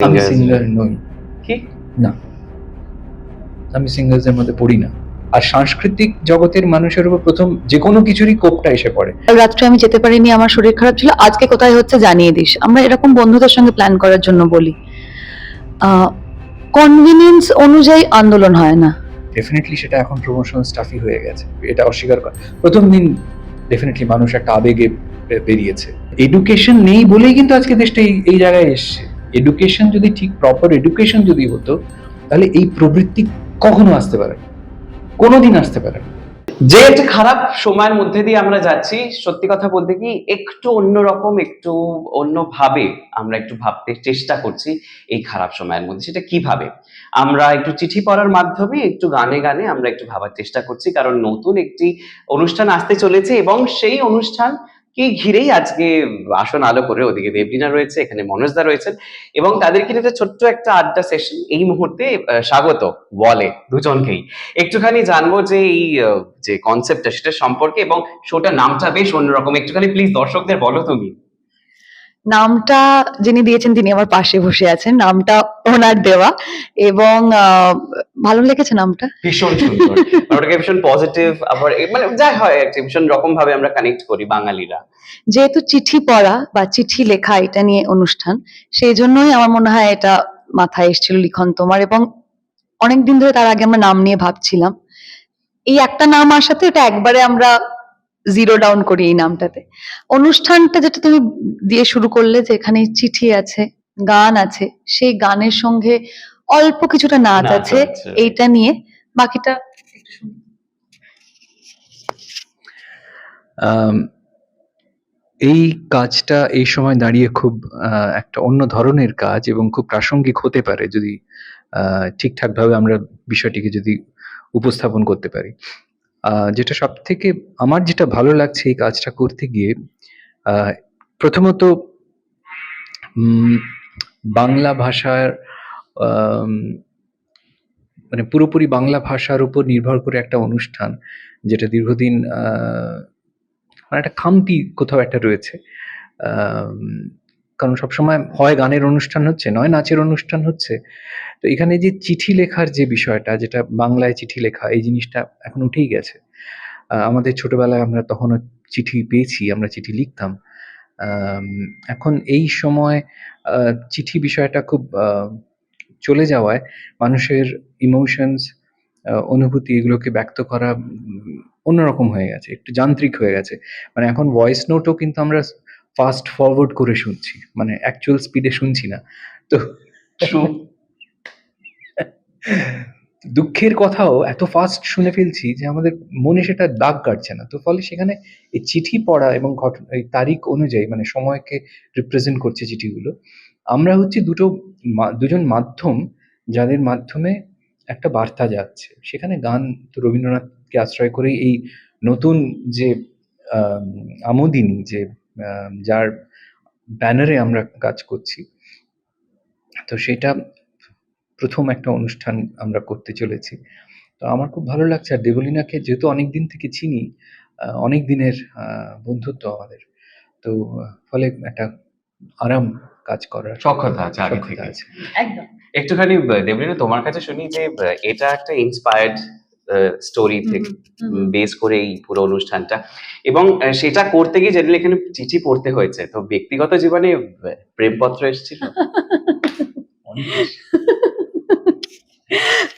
আমি সিঙ্গার নই। কি? না। আমি সিঙ্গার্সের মধ্যে পড়ি না। আর সাংস্কৃতিক জগতের মানুষের উপর প্রথম যে কোনো কিছুরই কোপটা এসে পড়ে। রাত্রে আমি যেতে পারিনি আমার শরীর খারাপ ছিল। আজকে কোথায় হচ্ছে জানিয়ে দিস। আমরা এরকম বন্ধুদের সঙ্গে প্ল্যান করার জন্য বলি। কনভিনিয়েন্স অনুযায়ী আন্দোলন হয় না। ডেফিনেটলি সেটা এখন প্রমোশন স্টাফই হয়ে গেছে। এটা অস্বীকার করা প্রথম দিন ডেফিনেটলি মানুষ একটা আবেগে বেরিয়েছে। এডুকেশন নেই বলেই কিন্তু আজকে দেশটা এই জায়গায় এসছে। এডুকেশন যদি ঠিক প্রপার এডুকেশন যদি হতো, তাহলে এই প্রবৃত্তি কখনো আসতে পারে না। কোনোদিন আসতে পারে যে একটা খারাপ সময়ের মধ্যে দিয়ে আমরা যাচ্ছি, সত্যি কথা বলতে কি, একটু অন্যরকম, একটু অন্যভাবে আমরা একটু ভাবতে চেষ্টা করছি এই খারাপ সময়ের মধ্যে। সেটা কীভাবে? আমরা একটু চিঠি পড়ার মাধ্যমে, একটু গানে গানে আমরা একটু ভাবার চেষ্টা করছি, কারণ নতুন একটি অনুষ্ঠান আসতে চলেছে এবং সেই অনুষ্ঠান কি ঘিরেই আজকে আসন আলো করে ওদিকে দেবলিনা রয়েছে, এখানে মনোজদা রয়েছেন এবং তাদেরকে নিয়ে ছোট্ট একটা আড্ডা সেশন এই মুহূর্তে স্বাগত বলে দুজনকেই। একটুখানি জানব যে এই যে কনসেপ্টটা সেটা সম্পর্কে এবং শোটার নামটা বেশ অন্যরকম। একটুখানি প্লিজ দর্শকদের বলো তুমি। নামটা যিনি দিয়েছেন তিনি আমার পাশে বসে আছেন। নামটা ওনার দেওয়া এবং ভালো লেগেছে নামটা? ভীষণ সুন্দর। ওটাকে ভীষণ পজিটিভ আবার মানে যাই হয় কি, ভীষণ রকম ভাবে আমরা কানেক্ট করি বাঙালিরা। যেহেতু চিঠি পড়া বা চিঠি লেখা এটা নিয়ে অনুষ্ঠান সেই জন্যই আমার মনে হয় এটা মাথায় এসেছিল লিখন তোমার এবং অনেকদিন ধরে তার আগে আমরা নাম নিয়ে ভাবছিলাম। এই একটা নাম আসাতে এটা একবারে আমরা জিরো ডাউন করি এই নামটাতে। অনুষ্ঠানটা যেটা তুমি দিয়ে শুরু করলে যে এখানে চিঠি আছে গান আছে সেই গানের সঙ্গে অল্প কিছুটা নাচ আছে। এইটা নিয়ে বাকিটা এই কাজটা এই সময় দাঁড়িয়ে খুব একটা অন্য ধরনের কাজ এবং খুব প্রাসঙ্গিক হতে পারে যদি আহ, ঠিকঠাকভাবে আমরা বিষয়টিকে যদি উপস্থাপন করতে পারি। যেটা সব থেকে আমার যেটা ভালো লাগছে এই কাজটা করতে গিয়ে প্রথমত বাংলা ভাষার মানে পুরোপুরি বাংলা ভাষার উপর নির্ভর করে একটা অনুষ্ঠান, যেটা দীর্ঘদিন মানে একটা খামতি কোথাও একটা রয়েছে। কারণ সবসময় হয় গানের অনুষ্ঠান হচ্ছে, নয় নাচের অনুষ্ঠান হচ্ছে। তো এখানে যে চিঠি লেখার যে বিষয়টা, যেটা বাংলায় চিঠি লেখা, এই জিনিসটা এখন উঠেই গেছে। আমাদের ছোটবেলায় আমরা তখনও চিঠি পেয়েছি, আমরা চিঠি লিখতাম। এখন এই সময় চিঠি বিষয়টা খুব চলে যাওয়ায় মানুষের ইমোশনস অনুভূতি এগুলোকে ব্যক্ত করা অন্যরকম হয়ে গেছে, একটু যান্ত্রিক হয়ে গেছে। মানে এখন ভয়েস নোটও কিন্তু আমরা ফাস্ট ফরওয়ার্ড করে শুনছি মানে অ্যাকচুয়াল স্পিডে শুনছি না। তো. দুঃখের কথাও এত ফাস্ট শুনে ফেলছি যে আমাদের মনে সেটা দাগ কাটছে না। তো ফলে সেখানে এই চিঠি পড়া এবং ঘটনা এই তারিখ অনুযায়ী মানে সময়কে রিপ্রেজেন্ট করছে চিঠিগুলো আমরা হচ্ছে দুটো দুজন মাধ্যম যাদের মাধ্যমে একটা বার্তা যাচ্ছে। সেখানে গান তো রবীন্দ্রনাথকে আশ্রয় করেই এই নতুন যে আম, আমোদিনী যে যার ব্যানারে আমরা কাজ করছি তো সেটা প্রথম একটা অনুষ্ঠান আমরা করতে চলেছি। তো আমার খুব ভালো লাগছে আর দেবলীনাকে যেহেতু অনেক দিন থেকে চিনি অনেক দিনের বন্ধুত্ব আমাদের তো ফলে একটা আরাম কাজ করার সক্ষতা আছে আগে থেকে। আছে। একদম। একটুখানি দেবলিনা তোমার কাছে শুনি যে এটা একটা ইন্সপায়ার্ড স্টোরি থেকে বেস করে এই পুরো অনুষ্ঠানটা। এবং সেটা করতে গিয়ে জেনারেলি এখানে চিঠি পড়তে হয়েছে তো ব্যক্তিগত জীবনে প্রেমপত্র এসেছিল?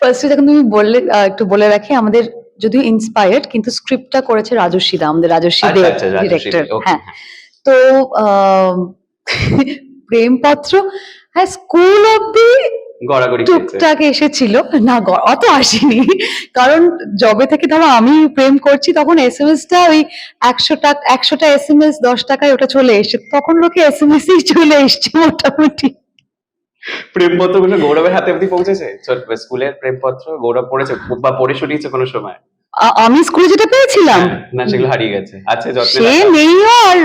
ফার্স্টে যখন তুমি বললে একটু বলে রাখি আমাদের যদিও ইন্সপায়ার্ড কিন্তু স্ক্রিপ্টটা করেছে রাজস্বী দা আমাদের রাজস্বী আচ্ছা, দেব আচ্ছা, রাজস্বী ডিরেক্টর হ্যাঁ। তো প্রেমপত্র হ্যাঁ স্কুল অব্দি টুকটাক এসেছিল। না অত আসেনি। কারণ জবে থেকে ধরো আমি প্রেম করছি তখন এস এম এস টা ওই একশো টাকা একশোটা এস এম এস দশ টাকায় ওটা চলে এসছে। তখন লোকে এস এম এসই চলে এসছে মোটামুটি। প্রেমপত্রগুলো গৌরবের হাতে অব্দি পৌঁছেছে? স্কুলের প্রেমপত্র গৌরব পড়েছে বা পড়ে শুনিয়েছে কোনো সময়? আমি স্কুলে যেটা পেয়েছিলাম। না সেগুলো হারিয়ে গেছে। আচ্ছা যত্নে সে নেই আর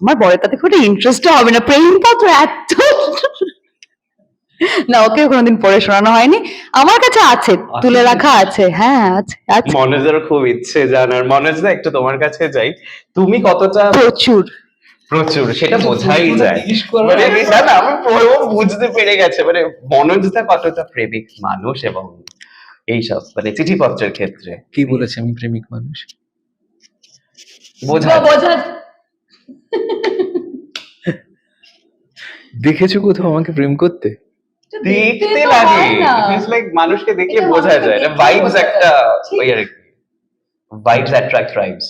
আমার বরের তাতে খুব ইন্টারেস্ট হবে না। প্রেমপত্র এত না ওকে কোনোদিন পড়ে শোনানো হয়নি। আমার কাছে আছে তুলে রাখা আছে। হ্যাঁ আছে আছে। মনোজের খুব ইচ্ছে জানার। মনোজ দা একটু তোমার কাছে যাই। তুমি কতটা প্রচুর। প্রচুর সেটা বোঝাই যায়। মানে না, না, আমি পুরো বুঝতে পেরে গেছে। মানে মনোজদা কতটা প্রেমিক মানুষ এবং এইসব মানে চিঠিপত্রের ক্ষেত্রে। কি বলেছে আমি প্রেমিক মানুষ? বোঝা বোঝা দেখেছ কোথাও আমাকে প্রেম করতে? দেখতে লাগে ইটস লাইক মানুষকে দেখলে বোঝা যায়। দেখলেই ভাইবস একটা ওই আর কি। ভাইবস অ্যাট্রাক্ট ট্রাইবস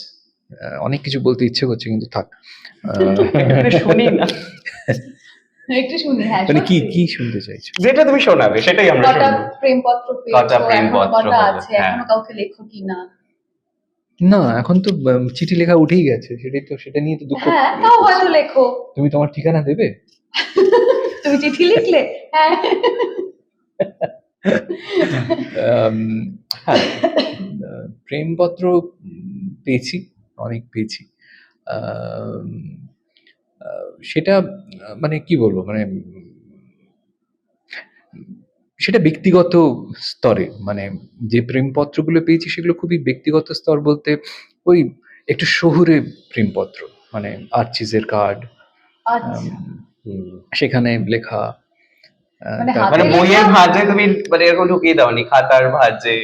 অনেক কিছু বলতে ইচ্ছে করছে কিন্তু থাক। শুনি না। একটু শুনি হ্যাঁ মানে কি কি শুনতে চাইছো? যেটা তুমি শোনাবে সেটাই আমরা প্রেমপত্র প্রেমপত্র আছে হ্যাঁ। এখনও কাউকে লেখো কিনা না? এখন তো চিঠি লেখা উঠেই গেছে সেটাই তো সেটা নিয়ে তো দুঃখ হ্যাঁ তাও হয়তো লেখো। তুমি তোমার ঠিকানা দেবে? তুমি চিঠি লিখলে? হ্যাঁ। হ্যাঁ প্রেমপত্র পেয়েছি। অনেক পেয়েছি। সেটা মানে কি বলব মানে সেটা ব্যক্তিগত স্তরে মানে যে প্রেমপত্রগুলো পেয়েছি সেগুলো খুবই ব্যক্তিগত স্তর বলতে ওই একটু শহুরে প্রেমপত্র মানে আর্চিজের কার্ড আচ্ছা। সেখানে লেখা মানে মানে বইয়ের? ভাঁজে তুমি মানে এরকম ঢুকিয়ে দাওনি খাতার ভাঁজে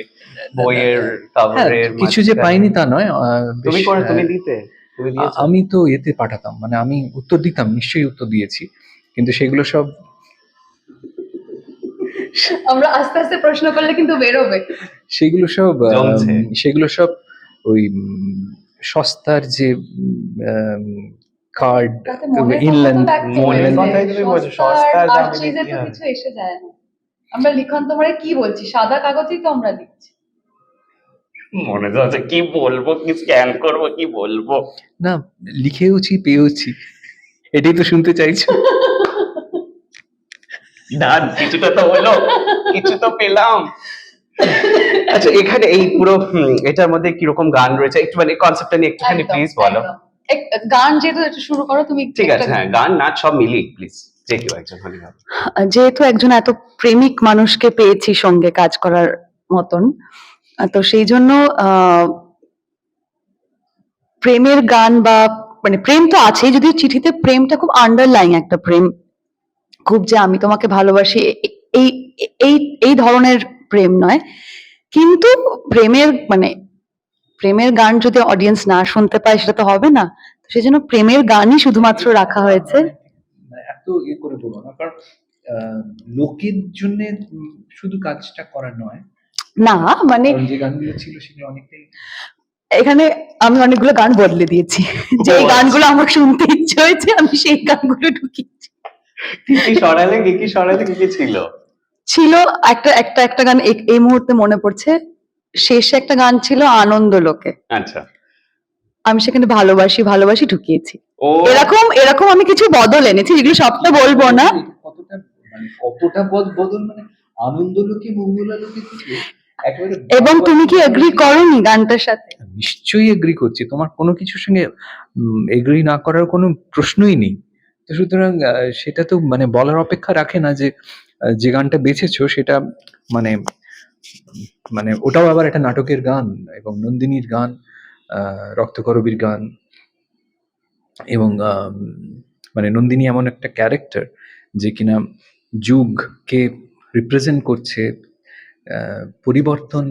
বইয়ের হ্যাঁ, কভারের কিছু যে পাইনি তা নয় তুমি করে তুমি দিতে তুমি আ- দিয়েছ। আমি তো এতে পাঠাতাম মানে আমি উত্তর দিতাম নিশ্চয়ই উত্তর দিয়েছি কিন্তু সেগুলো সব আমরা আস্তে আস্তে প্রশ্ন করলে কিন্তু বেরোবে। সেগুলো সব সেগুলো সব ওই সস্তার যে কার্ড ইনল্যান্ড তো সস্তার দামে তো কিছু এসে যায় না। আমরা লিখন তোমরা কি বলছি? সাদা কাগজেই তো আমরা লিখছি মনে হচ্ছে কি বলব কি স্ক্যান করব কি বলব? না লিখেওছি পেয়েওছি। এটাই তো শুনতে চাইছো। না কিছুটা তো হলো কিছু তো পেলাম। আচ্ছা এখানে এই পুরো হুম, এটার মধ্যে কীরকম গান রয়েছে? একটু মানে কনসেপ্টটা নিয়ে একটুখানি প্লিজ বলো। গান যেহেতু একটু শুরু করো তুমি ঠিক আছে হ্যাঁ গান নাচ সব মিলিয়ে প্লিজ যে কেউ একজন হলে যেহেতু একজন এত প্রেমিক মানুষকে পেয়েছি সঙ্গে কাজ করার মতন তো সেই জন্য আহ, প্রেমের গান বা মানে প্রেম তো আছেই যদিও চিঠিতে প্রেমটা খুব আন্ডারলাইং একটা প্রেম। খুব যে আমি তোমাকে ভালোবাসি এই এই এই ধরনের প্রেম নয়। কিন্তু প্রেমের মানে প্রেমের গান যদি অডিয়েন্স না শুনতে পায় সেটা তো হবে না। তো সেই জন্য প্রেমের গানই শুধুমাত্র রাখা হয়েছে। এত ইয়ে করে বলো না কারণ লোকের জন্য শুধু কাজটা করা নয়। না মানে যে গানগুলো ছিল সেগুলো অনেকটাই এখানে আমি অনেকগুলো গান বদলে দিয়েছি। যে আচ্ছা। গানগুলো আমার শুনতে ইচ্ছে হয়েছে আমি সেই গানগুলো ঢুকিয়েছি। কি কি সরালে কি কি সরালে কি কি ছিল? ছিল একটা একটা একটা গান এই মুহূর্তে মনে পড়ছে। শেষে একটা গান ছিল আনন্দ লোকে। আচ্ছা। আমি সেখানে ভালোবাসি ভালোবাসি ঢুকিয়েছি। এরকম এরকম আমি কিছু বদল এনেছি যেগুলো সবটা বলব না। কতটা মানে বদল মানে আনন্দ লোকে মঙ্গলা লোকে এবং তুমি কি এগ্রি করনি গানটার সাথে? নিশ্চয়ই এগ্রি করছি। তোমার কোনো কিছুর সঙ্গে এগ্রি না করার কোনো প্রশ্নই নেই। তো সুতরাং সেটা তো মানে বলার অপেক্ষা রাখে না যে যে গানটা বেছেছো সেটা মানে মানে ওটাও আবার একটা নাটকের গান এবং নন্দিনীর গান রক্তকরবীর গান এবং মানে নন্দিনী এমন একটা ক্যারেক্টার যে কিনা যুগকে রিপ্রেজেন্ট করছে পরিবর্তন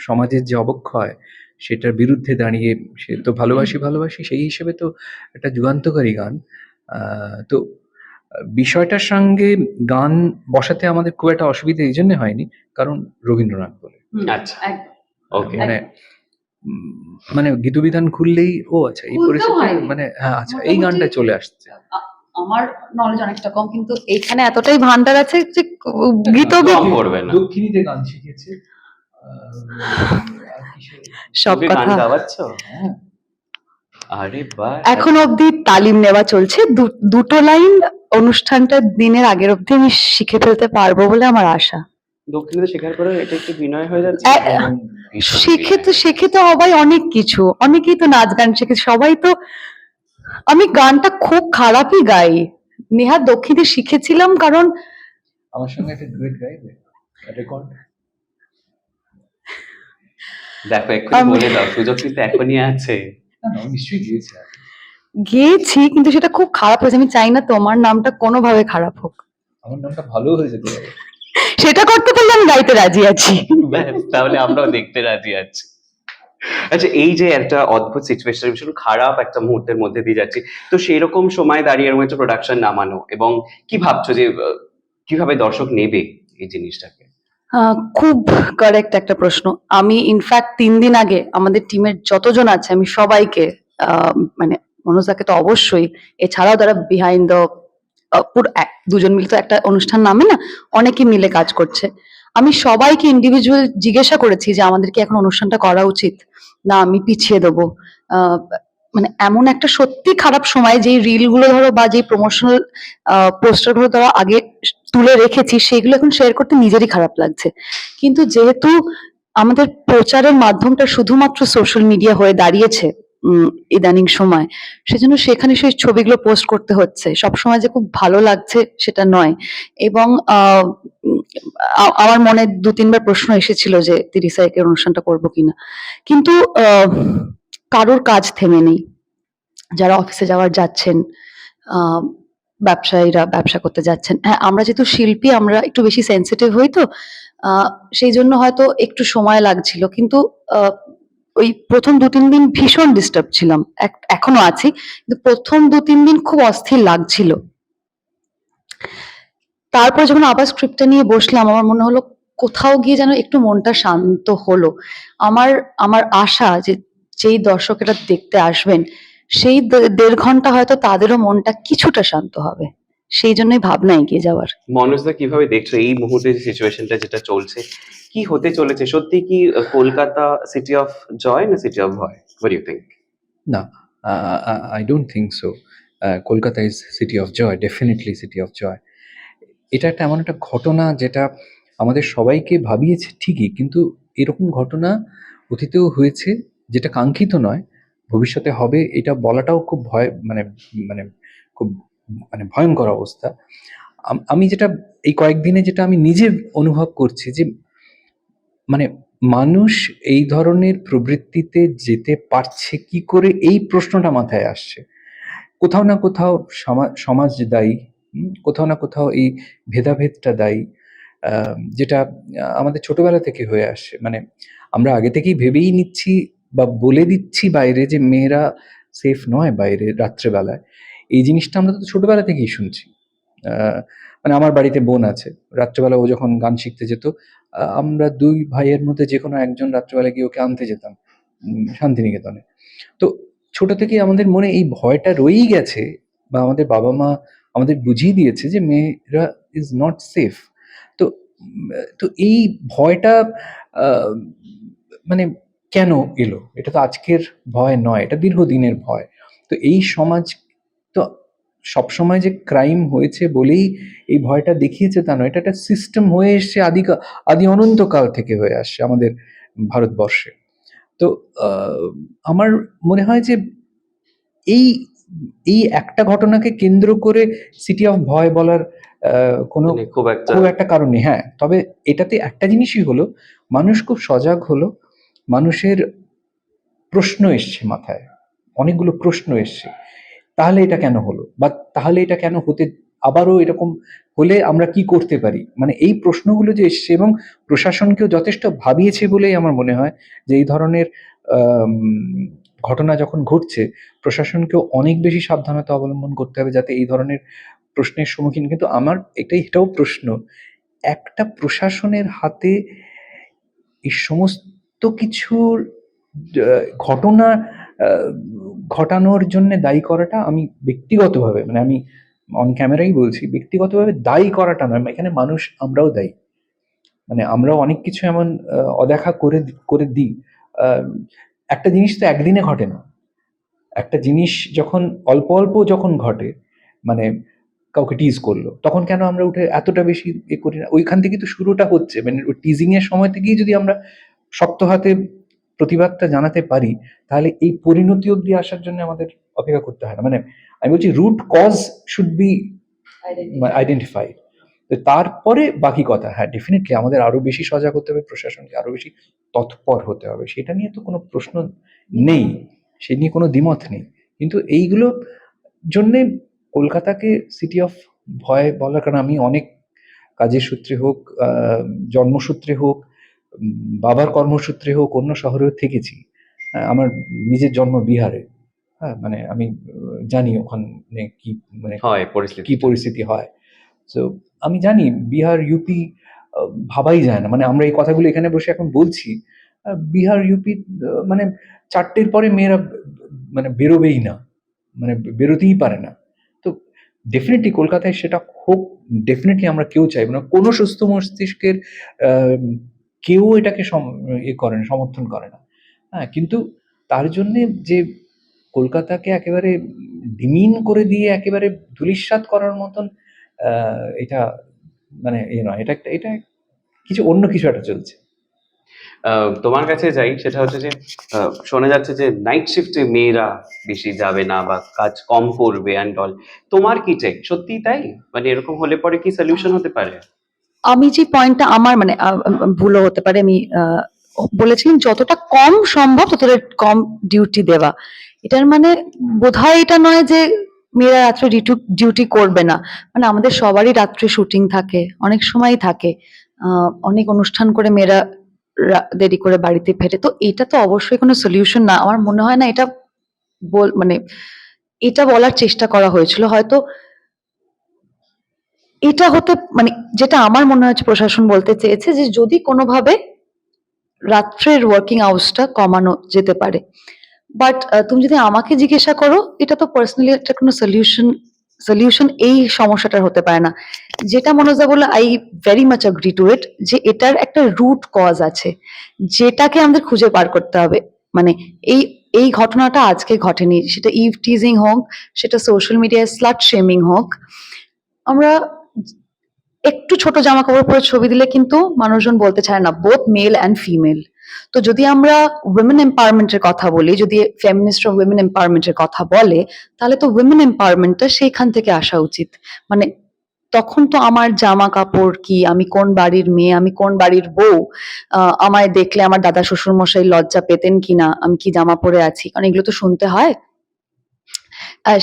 সমাজের যে অবক্ষয় সেটার বিরুদ্ধে দাঁড়িয়ে সে তো ভালোবাসি ভালোবাসি, সেই হিসেবে তো একটা যুগান্তকারী গান। তো বিষয়টার সঙ্গে গান বসাতে আমাদের খুব একটা অসুবিধা এই জন্য হয়নি কারণ রবীন্দ্রনাথ বলে। আচ্ছা। ওকে মানে মানে গীতবিধান খুললেই ও আচ্ছা এই পরিস্থিতি মানে হ্যাঁ আচ্ছা এই গানটা চলে আসছে। আমার নলেজ অনেকটা কম কিন্তু এখানে এতটাই ভান্ডার আছে যে গীত কম করবে না। দক্ষিণীতে গান শিখেছে। সব কথা। গাওয়াচ্ছ? হ্যাঁ, আরে বাহ। এখন অবধি তালিম নেওয়া চলছে। দু- দুটো লাইন অনুষ্ঠানটা দিনের আগের অবধি আমি শিখে ফেলতে পারব বলে আমার আশা। দক্ষিণে শেখার পরে এটা একটু বিনয় হয়ে যাচ্ছে। শেখে তো। শেখে তো সবাই অনেক কিছু। অনেকেই তো নাচ গান শেখে সবাই তো আমি গানটা খুব খারাপই গাই। নেহা দক্ষিণে শিখেছিলাম কারণ আমার সঙ্গে একটা ডুয়েট গাইবে রেকর্ড দেখো এক্ষুনি বলে দাও সুযোগ কিন্তু এখনই আছে। নিশ্চয়ই গিয়েছে গেয়েছি কিন্তু সেটা খুব খারাপ হয়েছে। আমি চাই না তোমার নামটা কোনোভাবে খারাপ হোক। আমার নামটা ভালো হয়ে যেতে পারে সেটা করতে পারলে আমি গাইতে রাজি আছি। তাহলে আমরাও দেখতে রাজি আছি। আচ্ছা এই যে একটা অদ্ভুত সিচুয়েশন ভীষণ খারাপ একটা মুহূর্তের মধ্যে দিয়ে যাচ্ছি। তো সেই রকম সময় দাঁড়িয়ে এরকম একটা প্রোডাকশন নামানো এবং কি ভাবছ যে কীভাবে দর্শক নেবে এই জিনিসটাকে? খুব কারেক্ট একটা প্রশ্ন। আমি ইনফ্যাক্ট তিন দিন আগে আমাদের টিমের যতজন আছে আমি সবাইকে মানে মনোজাকে তো অবশ্যই, এছাড়াও তারা বিহাইন্ড দ্য পুরো দুজন মিলে তো একটা অনুষ্ঠান নামে না, অনেকে মিলে কাজ করছে। আমি সবাইকে ইন্ডিভিজুয়াল জিজ্ঞাসা করেছি যে আমাদেরকে এখন অনুষ্ঠানটা করা উচিত, না আমি পিছিয়ে দেবো। মানে এমন একটা সত্যি খারাপ সময় যেই রিলগুলো ধরো বা যেই প্রমোশনাল পোস্টারগুলো ধরো আগে তুলে রেখেছি, সেগুলো এখন শেয়ার করতে নিজেরই খারাপ লাগছে। কিন্তু যেহেতু আমাদের প্রচারের মাধ্যমটা শুধুমাত্র সোশ্যাল মিডিয়া হয়ে দাঁড়িয়েছে ইদানিং সময়। সেজন্য সেখানে সেই ছবিগুলো পোস্ট করতে হচ্ছে। সবসময় যে খুব ভালো লাগছে সেটা নয়। এবং আমার মনে দু তিনবার প্রশ্ন এসেছিল যে, তিরিশ তারিখের অনুষ্ঠানটা করব কিনা। কিন্তু কারোর কাজ থেমে নেই। যারা অফিসে যাওয়ার যাচ্ছেন ব্যবসায়ীরা ব্যবসা করতে যাচ্ছেন। হ্যাঁ আমরা যেহেতু শিল্পী, আমরা একটু বেশি সেন্সিটিভ হই তো। সেই জন্য হয়তো একটু সময় লাগছিল। কিন্তু ওই প্রথম দু, তিন দিন ভীষণ ডিস্টার্ব ছিলাম। এখনও আছি। কিন্তু প্রথম দু, তিন দিন খুব অস্থির লাগছিল। তারপর যখন আবার স্ক্রিপ্টটা নিয়ে বসলাম, আমার মনে হলো কোথাও গিয়ে যেন একটু মনটা শান্ত হলো। আমার আমার আশা যে যেই দর্শকেরা দেখতে আসবেন, সেই দেড় ঘণ্টা হয়তো তাদেরও মনটা কিছুটা শান্ত হবে। সেই জন্যই ভাবনা এগিয়ে যাওয়ার। মনোজদা কীভাবে দেখছ এই মুহূর্তে যে সিচুয়েশনটা যেটা চলছে? কি হতে চলেছে? সত্যি কি কলকাতা সিটি অফ জয় না সিটি অফ ভয়? হোয়াট ইউ থিংক না I don't think so Kolkata is city of joy definitely city of joy এটা একটা এমন একটা ঘটনা যেটা আমাদের সবাইকে ভাবিয়েছে ঠিকই কিন্তু এরকম ঘটনা অতীতেও হয়েছে যেটা কাঙ্ক্ষিত নয় ভবিষ্যতে হবে এটা বলাটাও খুব ভয় মানে মানে খুব মানে ভয়ঙ্কর অবস্থা। আমি যেটা, এই কয়েকদিনে যেটা আমি নিজে অনুভব করছি যে মানে মানুষ এই ধরনের প্রবৃত্তিতে যেতে পারছে কি করে, এই প্রশ্নটা মাথায় আসছে। কোথাও না কোথাও সমা- সমাজ দায়ী কোথাও না কোথাও এই ভেদাভেদটা দায়ী যেটা আমাদের ছোটবেলা থেকে হয়ে আসছে। মানে আমরা আগে থেকেই ভেবেই নিচ্ছি বা বলে দিচ্ছি বাইরে যে, মেয়েরা সেফ নয় বাইরে রাত্রেবেলায়। এই জিনিসটা আমরা তো ছোটবেলা থেকেই শুনছি। মানে আমার বাড়িতে বোন আছে। রাত্রেবেলা ও যখন গান শিখতে যেত আমরা দুই ভাইয়ের মধ্যে যে কোনো একজন রাত্রেবেলা গিয়ে ওকে আনতে যেতাম শান্তিনিকেতনে। তো ছোট থেকেই আমাদের মনে এই ভয়টা রয়েই গেছে বা আমাদের বাবা মা আমাদের বুঝিয়ে দিয়েছে যে মেয়েরা ইজ নট সেফ তো তো এই ভয়টা মানে কেন এলো? এটা তো আজকের ভয় নয়, এটা দীর্ঘদিনের ভয়। তো এই সমাজ সবসময় যে ক্রাইম হয়েছে বলেই এই ভয়টা দেখিয়েছে তা নয়। এটা একটা সিস্টেম হয়ে এসছে আদি আদি অনন্তকাল থেকে হয়ে আসছে আমাদের ভারতবর্ষে। তো আহ, আমার মনে হয় যে এই এই একটা ঘটনাকে কেন্দ্র করে সিটি অফ ভয় বলার আহ, কোনো মানে খুব একটা খুব একটা কারণ নেই। হ্যাঁ তবে এটাতে একটা জিনিসই হলো মানুষ খুব সজাগ হলো মানুষের প্রশ্ন এসছে মাথায় অনেকগুলো প্রশ্ন এসছে। তাহলে এটা কেন হলো? বা তাহলে এটা কেন হতে, আবারও এরকম হলে আমরা কি করতে পারি? মানে এই প্রশ্নগুলো যে এসছে এবং প্রশাসনকেও যথেষ্ট ভাবিয়েছে বলেই আমার মনে হয় যে এই ধরনের ঘটনা যখন ঘটছে, প্রশাসনকেও অনেক বেশি সাবধানতা অবলম্বন করতে হবে যাতে এই ধরনের প্রশ্নের সম্মুখীন। কিন্তু আমার এটাই, এটাও প্রশ্ন, একটা প্রশাসনের হাতে এই সমস্ত কিছুর ঘটনা ঘটানোর জন্য দায়ী করাটা আমি ব্যক্তিগতভাবে মানে আমি অন ক্যামেরাই বলছি, ব্যক্তিগতভাবে দায়ী করাটা নয় এখানে মানুষ আমরাও দায়ী। মানে আমরাও অনেক কিছু এমন অদেখা করে করে দিই। একটা জিনিস তো একদিনে ঘটে না। একটা জিনিস যখন, অল্প অল্প যখন ঘটে মানে কাউকে টিজ করল, তখন কেন আমরা উঠে এতটা বেশি এ করি না? ওইখান থেকে তো শুরুটা হচ্ছে মানে টিজিং এর সময় থেকেই যদি আমরা শক্ত হাতে প্রতিবাদটা জানাতে পারি তাহলে এই পরিণতি অবধি আসার জন্য আমাদের অপেক্ষা করতে হয় না। মানে আমি বলছি root cause should be identified তো তারপরে বাকি কথা হ্যাঁ ডেফিনেটলি আমাদের আরও বেশি সজাগ হতে হবে প্রশাসনকে আরও বেশি তৎপর হতে হবে। সেটা নিয়ে তো কোনো প্রশ্ন নেই সে নিয়ে কোনো দ্বিমত নেই। কিন্তু এইগুলো জন্যে কলকাতাকে সিটি অফ ভয় বলার কারণ আমি অনেক কাজের সূত্রে হোক জন্মসূত্রে হোক বাবার কর্মসূত্রে হোক অন্য শহরেও থেকেছি। আমার নিজের জন্ম বিহারে। হ্যাঁ মানে আমি জানি ওখানে কি মানে হয় পরিস্থিতি। কি পরিস্থিতি হয়। তো আমি জানি বিহার ইউপি ভাবাই যায় না। মানে আমরা এই কথাগুলো এখানে বসে এখন বলছি। বিহার ইউপি মানে চারটের পরে মেয়েরা মানে বেরোবেই না। মানে বেরোতেই পারে না। তো ডেফিনেটলি কলকাতায় সেটা হোক ডেফিনেটলি আমরা কেউ চাইব না। কোনো সুস্থ মস্তিষ্কের কেউ এটাকে এ করে না, সমর্থন করে না। হ্যাঁ কিন্তু তার জন্যে যে কলকাতাকে একেবারে ডিমিন করে দিয়ে একেবারে ধূলিসাৎ করার মতন এটা মানে এ নয়। এটা একটা, এটা কিছু অন্য কিছু একটা চলছে। তোমার কাছে যাই, সেটা হচ্ছে যে শোনা যাচ্ছে যে নাইট শিফটে মেয়েরা বেশি যাবে না বা কাজ কম করবে অ্যান্ড অল তোমার কি টেক সত্যি তাই? মানে এরকম হলে পরে কি সলিউশন হতে পারে? আমি যে পয়েন্টটা আমার মানে ভুলও হতে পারে, আমি বলেছিলাম যতটা কম সম্ভব ততটা কম ডিউটি দেওয়া। এটার মানে বোধহয় এটা নয় যে মেয়েরা রাত্রে ডিউটি করবে না। মানে আমাদের সবারই রাত্রে শুটিং থাকে, অনেক সময় থাকে। অনেক অনুষ্ঠান করে মেয়েরা দেরি করে বাড়িতে ফেরে। তো এটা তো অবশ্যই কোনো সলিউশন না। আমার মনে হয় না এটা বল মানে এটা বলার চেষ্টা করা হয়েছিল। হয়তো এটা হতে মানে যেটা আমার মনে হচ্ছে প্রশাসন বলতে চেয়েছে যে যদি কোনোভাবে রাত্রের ওয়ার্কিং আওয়ার্সটা কমানো যেতে পারে। বাট তুমি যদি আমাকে জিজ্ঞাসা করো, এটা তো পার্সোনালি একটা কোনো সলিউশন সলিউশন এই সমস্যাটার হতে পারে না। যেটা মনোজা বলে I very much agree to it যে এটার একটা রুট কজ আছে, যেটাকে আমাদের খুঁজে বার করতে হবে। মানে এই এই ঘটনাটা আজকে ঘটেনি, সেটা ইভ টিজিং হোক, সেটা সোশ্যাল মিডিয়ায় স্লাট শেমিং হোক। আমরা একটু ছোট জামা কাপড় পরে ছবি দিলে কিন্তু মানুষজন বলতে চায় না বোথ মেল অ্যান্ড ফিমেল তো যদি আমরা উইমেন এম্পাওয়ারমেন্টের কথা বলি, যদি ফেমিনিস্ট উইমেন এম্পাওয়ারমেন্টের কথা বলে, তাহলে তো উইমেন এম্পাওয়ারমেন্টটা সেইখান থেকে আসা উচিত। মানে তখন তো আমার জামা কাপড় কি, আমি কোন বাড়ির মেয়ে, আমি কোন বাড়ির বউ আমায় দেখলে আমার দাদা শ্বশুর মশাই লজ্জা পেতেন কিনা, আমি কি জামা পরে আছি? কারণ এগুলো তো শুনতে হয়।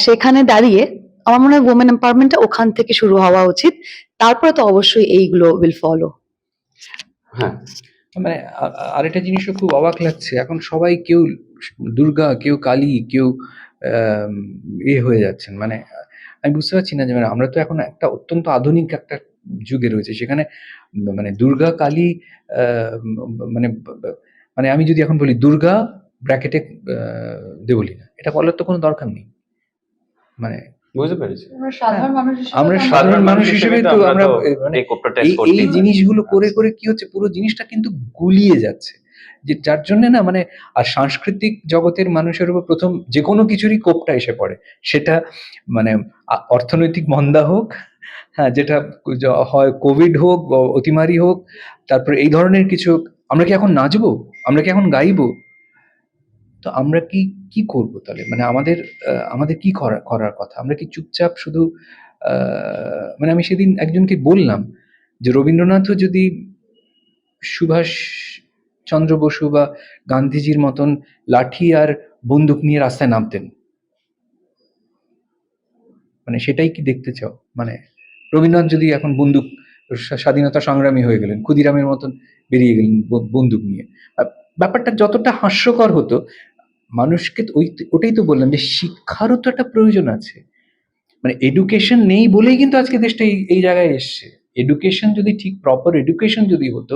সেখানে দাঁড়িয়ে আমার মনে হয় উইমেন এম্পাওয়ারমেন্টটা ওখান থেকে শুরু হওয়া উচিত। তারপরে তো অবশ্যই এইগুলো উইল ফলো হ্যাঁ। মানে আরেকটা জিনিসও খুব অবাক লাগছে এখন সবাই কেউ দুর্গা কেউ কালী কেউ আম, এ হয়ে যাচ্ছেন। মানে আমি বুঝতে পারছি না যে মানে আমরা তো এখন একটা অত্যন্ত আধুনিক একটা যুগে রয়েছে সেখানে মানে দুর্গা কালী মানে মানে আমি যদি এখন বলি দুর্গা ব্র্যাকেটে দেবলীনা এটা বলার তো কোনো দরকার নেই। মানে বুঝতে পেরেছি। আমরা সাধারণ মানুষ আমরা সাধারণ মানুষ হিসেবে তো আমরা মানে এই জিনিসগুলো করে করে কি হচ্ছে পুরো জিনিসটা কিন্তু গুলিয়ে যাচ্ছে। যে যার জন্য না মানে আর সাংস্কৃতিক জগতের মানুষের উপর প্রথম যে কোনো কিছুরই কোপটা এসে পড়ে। সেটা মানে অর্থনৈতিক মন্দা হোক হ্যাঁ যেটা হয় কোভিড হোক বা অতিমারি হোক তারপরে এই ধরনের কিছু হোক, আমরা কি এখন নাচবো? আমরা কি এখন গাইবো? তো আমরা কি কি করব তাহলে? মানে আমাদের আমাদের কি করা, করার কথা? আমরা কি চুপচাপ শুধু মানে আমি সেদিন একজনকে বললাম যে রবীন্দ্রনাথও যদি সুভাষ চন্দ্র বসু বা গান্ধীজির মতন লাঠি আর বন্দুক নিয়ে রাস্তায় নামতেন। মানে সেটাই কি দেখতে চাও? মানে রবীন্দ্রনাথ যদি এখন বন্দুক স্বা- স্বাধীনতা সংগ্রামী হয়ে গেলেন, ক্ষুদিরামের মতন বেরিয়ে গেলেন বন্দুক নিয়ে। ব্যাপারটা যতটা হাস্যকর হতো মানুষকে ওই ওটাই তো বললাম যে শিক্ষারও তো একটা প্রয়োজন আছে। মানে এডুকেশন নেই বলেই কিন্তু আজকে দেশটা এই এই জায়গায় এসছে। এডুকেশন যদি ঠিক প্রপার এডুকেশন যদি হতো,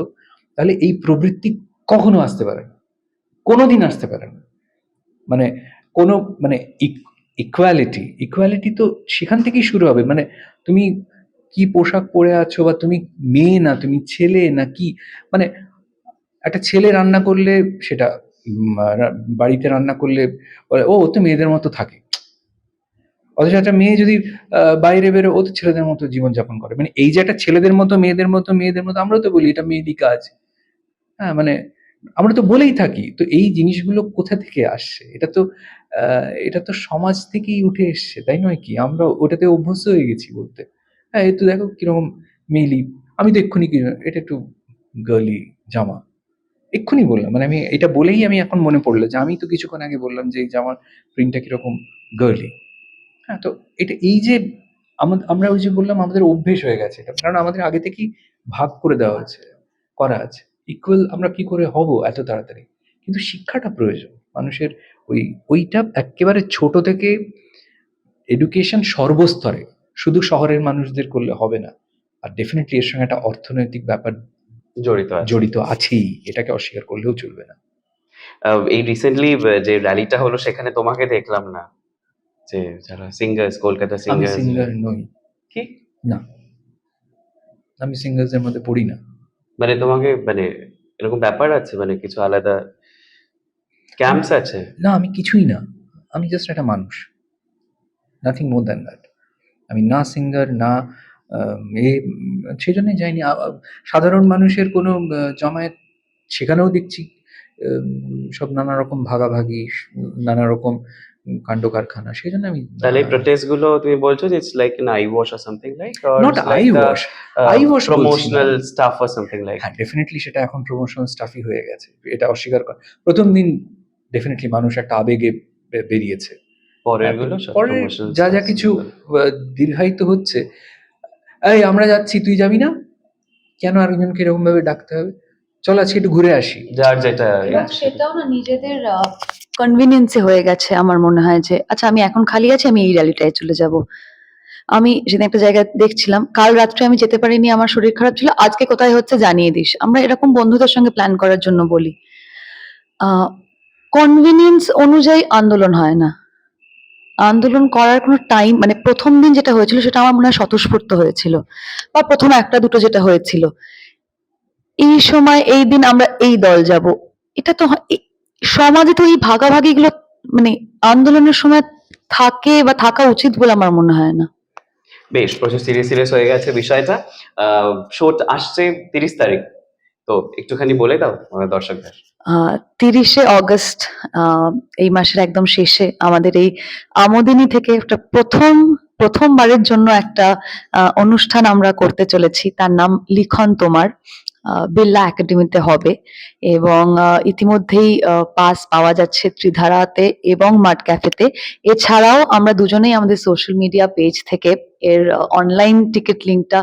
তাহলে এই প্রবৃত্তি কখনো আসতে পারে না। কোনোদিন আসতে পারে না। মানে কোনো মানে ইকুয়ালিটি ইকুয়ালিটি তো সেখান থেকেই শুরু হবে। মানে তুমি কি পোশাক পরে আছো বা তুমি মেয়ে না, তুমি ছেলে না কি? মানে একটা ছেলে রান্না করলে সেটা বাড়িতে রান্না করলে বলে, ও তো মেয়েদের মতো থাকে। অথচ একটা মেয়ে যদি বাইরে বেরো, ও তো ছেলেদের মতো জীবনযাপন করে। মানে এই যে একটা ছেলেদের মতো, মেয়েদের মতো মেয়েদের মতো, আমরা তো বলি, এটা মেয়েদি কাজ। হ্যাঁ মানে আমরা তো বলেই থাকি। তো এই জিনিসগুলো কোথা থেকে আসছে? এটা তো এটা তো সমাজ থেকেই উঠে এসছে, তাই নয় কি? আমরা ওটাতে অভ্যস্ত হয়ে গেছি বলতে। হ্যাঁ এই তো দেখো কীরকম মেইলি আমি তো এক্ষুনি কি, এটা একটু গার্লি জামা। এক্ষুনি বললাম মানে আমি এটা বলেই আমি এখন মনে পড়ল যে আমি তো কিছুক্ষণ আগে বললাম যে আমার প্রিন্টটা কীরকম গার্লি হ্যাঁ তো এটা এই যে আমরা ওই যে বললাম আমাদের অভ্যেস হয়ে গেছে এটা। কারণ আমাদের আগে থেকেই ভাগ করে দেওয়া আছে, করা আছে। ইকুয়াল আমরা কি করে হব এত তাড়াতাড়ি? কিন্তু শিক্ষাটা প্রয়োজন। মানুষের ওই, ওইটা একেবারে ছোট থেকে এডুকেশন সর্বস্তরে। শুধু শহরের মানুষদের করলে হবে না। আর ডেফিনেটলি এর সঙ্গে একটা অর্থনৈতিক ব্যাপার জড়িত আছে। জড়িত আছেই এটাকে অস্বীকার করলেও চলবে না। এই রিসেন্টলি যে র্যালিটা হলো সেখানে তোমাকে দেখলাম না। যে যারা সিঙ্গার্স কলকাতা আমি সিঙ্গার্স সিঙ্গার নই। কি? না। আমি সিঙ্গার্সের মধ্যে পড়ি না। মানে তোমাকে মানে এরকম ব্যাপার আছে? মানে কিছু আলাদা ক্যাম্পস আছে? না আমি কিছুই না। আমি জাস্ট একটা মানুষ। নাথিং মোর দ্যান দ্যাট আমি না সিঙ্গার না আম, এ সেই জন্যই আ- সাধারণ মানুষের কোনো জমায়েত সেখানেও দেখছি সব নানা রকম ভাগাভাগি নানা রকম কাণ্ড কারখানা সেই জন্য আমি তাহলে এই প্রোটেস্টগুলো তুমি বলছো যে it's like eyewash or something like not eyewash বলছি না। Promotional stuff or something like হ্যাঁ ডেফিনেটলি সেটা এখন প্রমোশনাল স্টাফই হয়ে গেছে। এটা অস্বীকার কর প্রথম দিন ডেফিনেটলি মানুষ একটা আবেগে বেরিয়েছে। পরেরগুলো যা যা কিছু দীর্ঘায়িত হচ্ছে এই আমরা যাচ্ছি তুই যাবি না? কেন আরেকজনকে এরকম ভাবে ডাকতে হবে? চল আজকে একটু ঘুরে আসি। যার যেটা সেটাও না নিজেদের কনভিনিয়েন্সে হয়ে গেছে আমার মনে হয় যে আচ্ছা আমি এখন খালি আছি আমি এই র্যালিটায় চলে যাব। আমি সেদিন একটা জায়গায় দেখছিলাম কাল রাত্রে আমি যেতে পারিনি আমার শরীর খারাপ ছিল আজকে কোথায় হচ্ছে জানিয়ে দিস। আমরা এরকম বন্ধুদের সঙ্গে প্ল্যান করার জন্য বলি। কনভিনিয়েন্স অনুযায়ী আন্দোলন হয় না। আন্দোলন করার কোনো টাইম মানে প্রথম দিন যেটা হয়েছিল সেটা আমার মনে হয় স্বতঃস্ফূর্ত হয়েছিল। বা প্রথম একটা দুটো যেটা হয়েছিল। এই সময়, এই দিন আমরা এই দল যাব। এটা তো সমাজে তো এই ভাগাভাগি গুলো মানে আন্দোলনের সময় থাকে বা থাকা উচিত বলে আমার মনে হয় না। বেশ, প্রচুর সিরিয়াস সিরিয়াস হয়ে গেছে বিষয়টা। শোট আসছে তিরিশ তারিখ। তো একটুখানি বলে দাও দর্শকদের। তিরিশে অগস্ট এই মাসের একদম শেষে আমাদের এই আমোদিনী থেকে একটা প্রথম, প্রথমবারের জন্য একটা অনুষ্ঠান আমরা করতে চলেছি। তার নাম লিখন তোমার বিড়লা একাডেমিতে হবে এবং ইতিমধ্যেই পাস পাওয়া যাচ্ছে ত্রিধারাতে এবং মাড ক্যাফেতে। এছাড়াও আমরা দুজনেই আমাদের সোশ্যাল মিডিয়া পেজ থেকে এর অনলাইন টিকিট লিঙ্কটা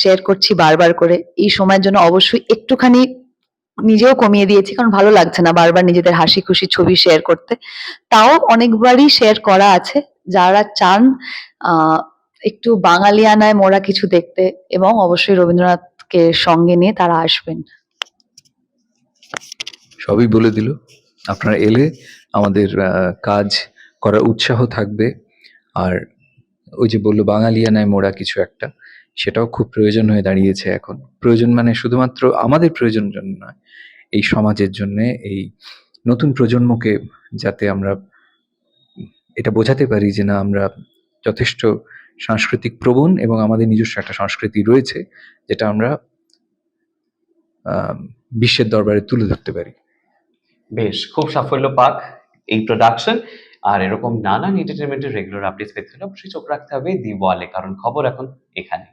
শেয়ার করছি বারবার করে। এই সময়ের জন্য অবশ্যই একটুখানি নিজেও কমিয়ে দিয়েছি, কারণ ভালো লাগছে না বারবার নিজেদের হাসি খুশি ছবি শেয়ার করতে। তাও অনেকবারই শেয়ার করা আছে, যারা চান একটু বাঙালিয়ানায় মোরা কিছু দেখতে এবং অবশ্যই রবীন্দ্রনাথকে সঙ্গে নিয়ে তারা আসবেন। সবই বলে দিল। আপনারা এলে আমাদের কাজ করার উৎসাহ থাকবে। আর ওই যে বলল বাঙালিয়ানায় মোড়া কিছু একটা। সেটাও খুব প্রয়োজন হয়ে দাঁড়িয়েছে এখন। প্রয়োজন মানে শুধুমাত্র আমাদের প্রয়োজন জন্য নয়, এই সমাজের জন্য, এই নতুন প্রজন্মকে যাতে আমরা এটা বোঝাতে পারি যে না, আমরা যথেষ্ট সাংস্কৃতিক প্রবণ এবং আমাদের নিজস্ব একটা সংস্কৃতি রয়েছে যেটা আমরা বিশ্বের দরবারে তুলে ধরতে পারি। বেশ, খুব সাফল্য পাক এই প্রোডাকশন আর এরকম নানান এন্টারটেনমেন্টের রেগুলার আপডেটস পেতে হলে অবশ্যই চোখ রাখতে হবে দি ওয়ালে কারণ খবর এখন এখানে